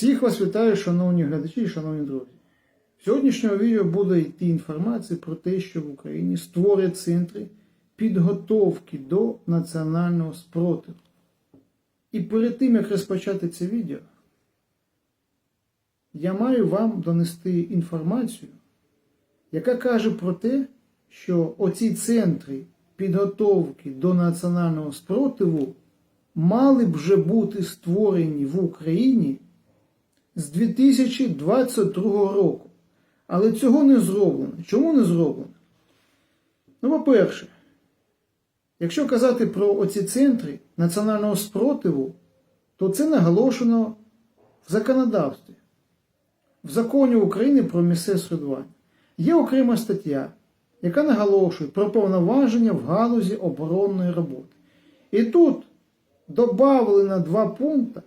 Всіх вас вітаю, шановні глядачі і шановні друзі. В сьогоднішньому відео буде йти інформація про те, що в Україні створять центри підготовки до національного спротиву. І перед тим, як розпочати це відео, я маю вам донести інформацію, яка каже про те, що оці центри підготовки до національного спротиву мали б вже бути створені в Україні з 2022 року. Але цього не зроблено. Чому не зроблено? Ну, по-перше, якщо казати про оці центри національного спротиву, то це наголошено в законодавстві, в законі України про місцеве самоврядування. Є окрема стаття, яка наголошує про повноваження в галузі оборонної роботи. І тут додавлено два пункти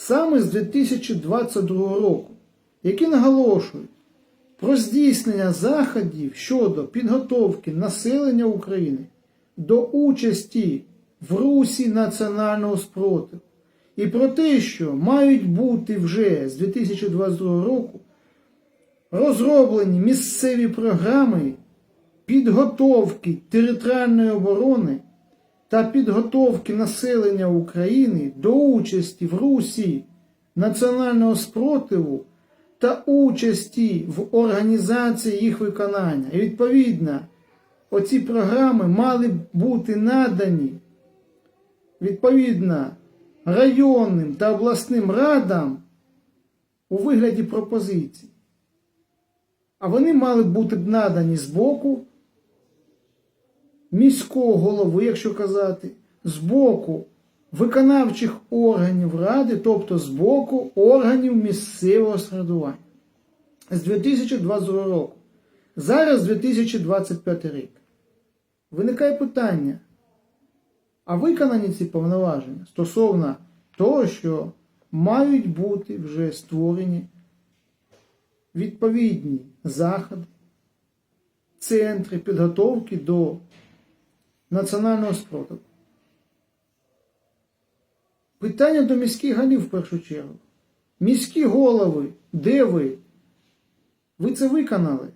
саме з 2022 року, які наголошують про здійснення заходів щодо підготовки населення України до участі в русі національного спротиву. І про те, що мають бути вже з 2022 року розроблені місцеві програми підготовки територіальної оборони та підготовки населення України до участі в русі національного спротиву та участі в організації їх виконання. І відповідно, оці програми мали бути надані відповідно районним та обласним радам у вигляді пропозицій. А вони мали бути б надані з боку міського голови, якщо казати, з боку виконавчих органів ради, тобто з боку органів місцевого самоврядування. З 2022 року. Зараз 2025 рік. Виникає питання, а виконані ці повноваження стосовно того, що мають бути вже створені відповідні заходи, центри підготовки до національного спротиву. Питання до міських голів в першу чергу. Міські голови, де ви? Ви це виконали?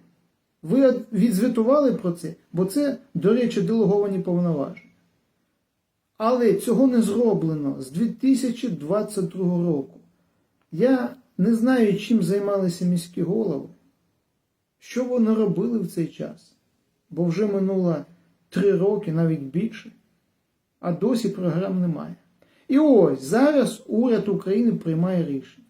Ви відзвітували про це, бо це, до речі, делеговані повноваження. Але цього не зроблено з 2022 року. Я не знаю, чим займалися міські голови, що вони робили в цей час, бо вже минуло три роки, навіть більше, а досі програм немає. І ось зараз уряд України приймає рішення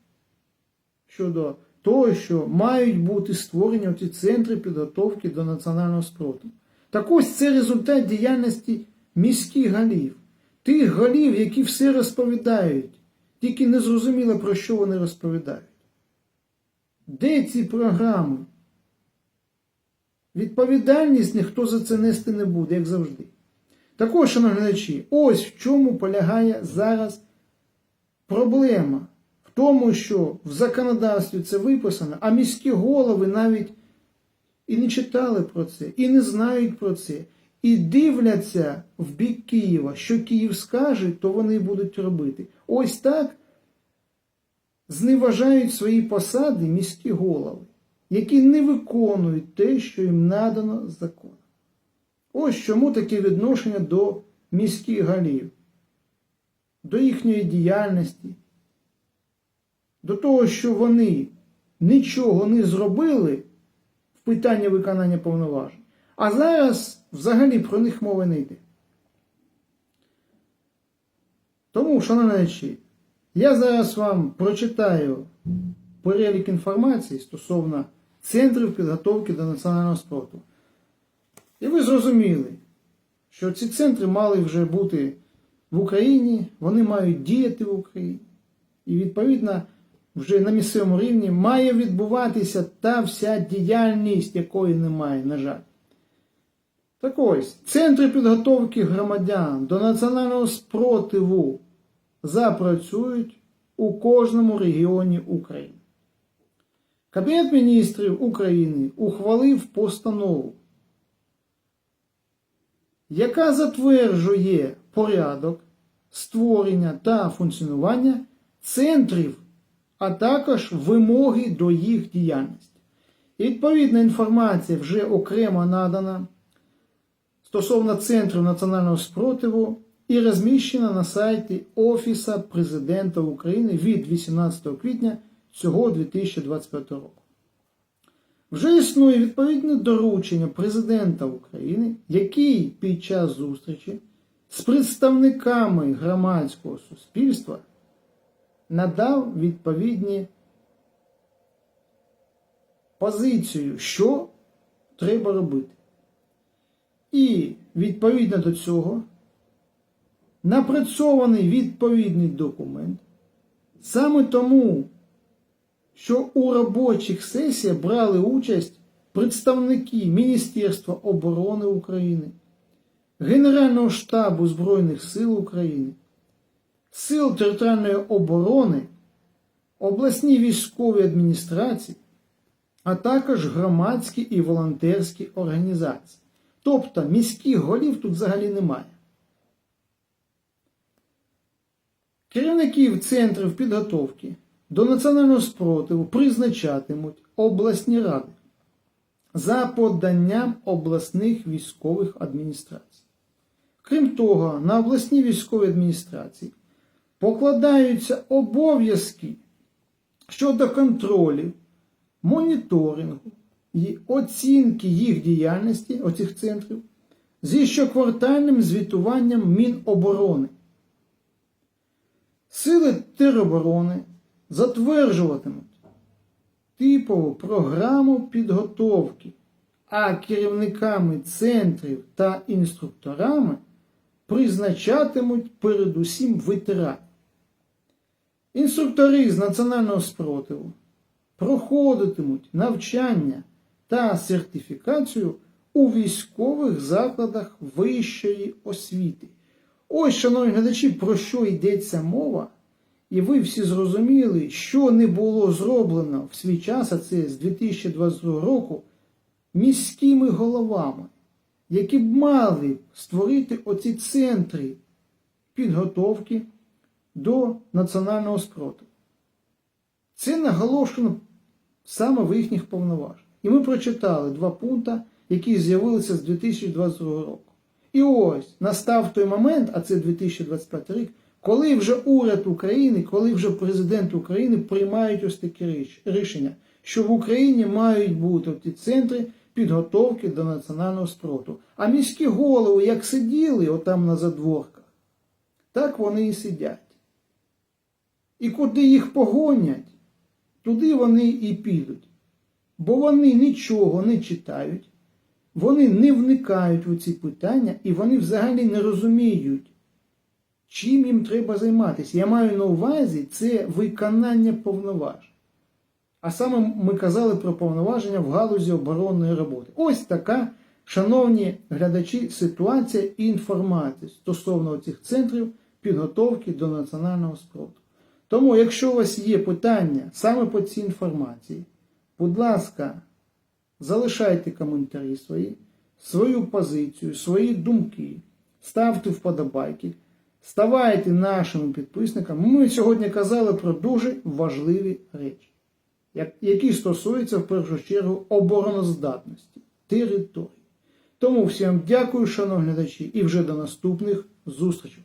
щодо того, що мають бути створені ці центри підготовки до національного спротиву. Так ось це результат діяльності міських голів, тих голів, які все розповідають, тільки не зрозуміло, про що вони розповідають. Де ці програми? Відповідальність ніхто за це нести не буде, як завжди. Також, шановні глядачі, ось в чому полягає зараз проблема. В тому, що в законодавстві це виписано, а міські голови навіть і не читали про це, і не знають про це, і дивляться в бік Києва, що Київ скаже, то вони будуть робити. Ось так зневажають свої посади міські голови, які не виконують те, що їм надано законом. Ось чому таке відношення до міських голів, до їхньої діяльності, до того, що вони нічого не зробили в питанні виконання повноважень, а зараз взагалі про них мови не йде. Тому, шановні, я зараз вам прочитаю перелік інформації стосовно центрів підготовки до національного спорту. І ви зрозуміли, що ці центри мали вже бути в Україні, вони мають діяти в Україні. І, відповідно, вже на місцевому рівні має відбуватися та вся діяльність, якої немає, на жаль. Так ось, центри підготовки громадян до національного спротиву запрацюють у кожному регіоні України. Кабінет міністрів України ухвалив постанову яка затверджує порядок створення та функціонування центрів а також вимоги до їх діяльності. І відповідна інформація вже окремо надана стосовно Центру національного спротиву і розміщена на сайті Офіса Президента України від 18 квітня цього 2025 року. Вже існує відповідне доручення президента України, який під час зустрічі з представниками громадського суспільства надав відповідні позицію, що треба робити. І відповідно до цього напрацьований відповідний документ. Саме тому, що у робочих сесіях брали участь представники Міністерства оборони України, Генерального штабу Збройних сил України, Сил територіальної оборони, обласні військові адміністрації, а також громадські і волонтерські організації. Тобто міських голів тут взагалі немає. Керівників центрів підготовки до національного спротиву призначатимуть обласні ради за поданням обласних військових адміністрацій. Крім того, на обласні військові адміністрації покладаються обов'язки щодо контролю, моніторингу і оцінки їх діяльності оцих центрів зі щоквартальним звітуванням Міноборони. Сили тероборони затверджуватимуть типову програму підготовки, а керівниками центрів та інструкторами призначатимуть передусім ветеранів. Інструктори з національного спротиву проходитимуть навчання та сертифікацію у військових закладах вищої освіти. Ось, шановні глядачі, про що йдеться мова, і ви всі зрозуміли, що не було зроблено в свій час, а це з 2022 року, міськими головами, які б мали створити оці центри підготовки до національного спротиву. Це наголошено саме в їхніх повноваженнях. І ми прочитали два пункти, які з'явилися з 2022 року. І ось настав той момент, а це 2025 рік, коли вже уряд України, коли вже президент України приймають ось такі рішення, що в Україні мають бути ті центри підготовки до національного спротиву. А міські голови, як сиділи отам на задворках, так вони і сидять. І куди їх погонять, туди вони і підуть. Бо вони нічого не читають, вони не вникають у ці питання і вони взагалі не розуміють, чим їм треба займатися. Я маю на увазі це виконання повноважень. А саме ми казали про повноваження в галузі оборонної роботи. Ось така, шановні глядачі, ситуація і інформація стосовно цих центрів підготовки до національного спротиву. Тому, якщо у вас є питання саме по цій інформації, будь ласка, залишайте коментарі свої, свою позицію, свої думки, ставте вподобайки, ставайте нашими підписниками. Ми сьогодні казали про дуже важливі речі, які стосуються в першу чергу обороноздатності території. Тому всім дякую, шановні глядачі, і вже до наступних зустрічей.